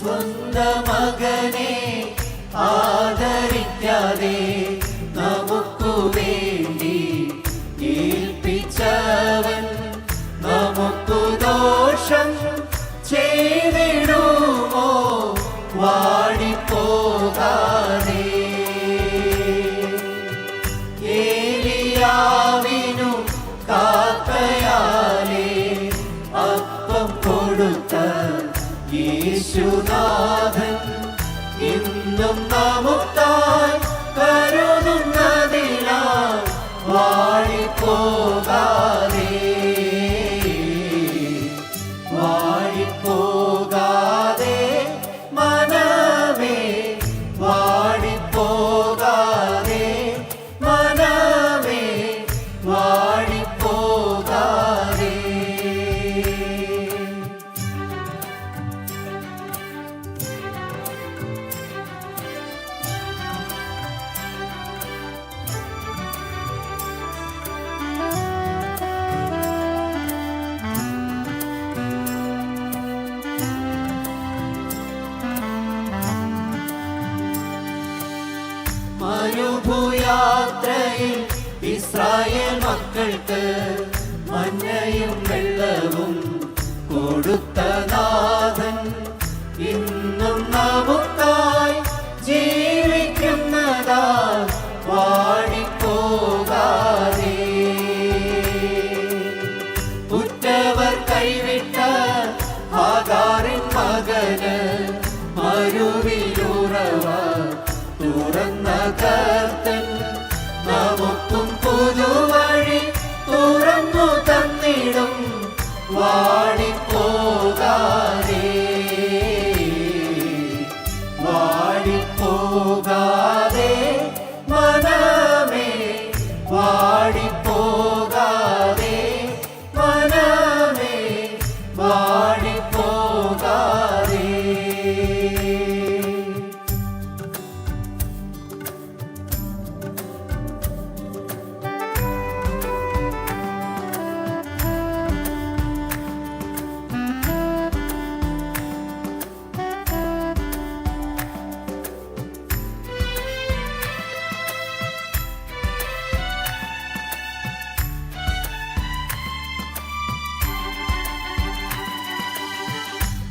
സ്വന്തമകനെ ആദരിക്കാതേ യേശുനാഥൻ കരുവിലുറവ തുറന്ന കരു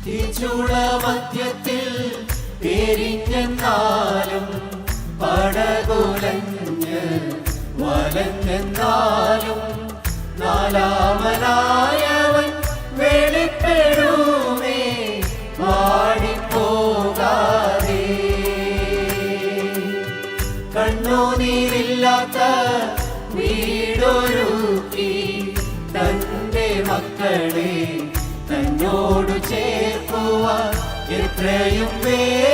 ഈ ചൂള മധ്യത്തിൽ പേരിഞ്ഞെന്നാലും പടകുലഞ്ഞ് വലഞ്ഞെന്നാലും നാലാമനാ எத்தேயும் பேர்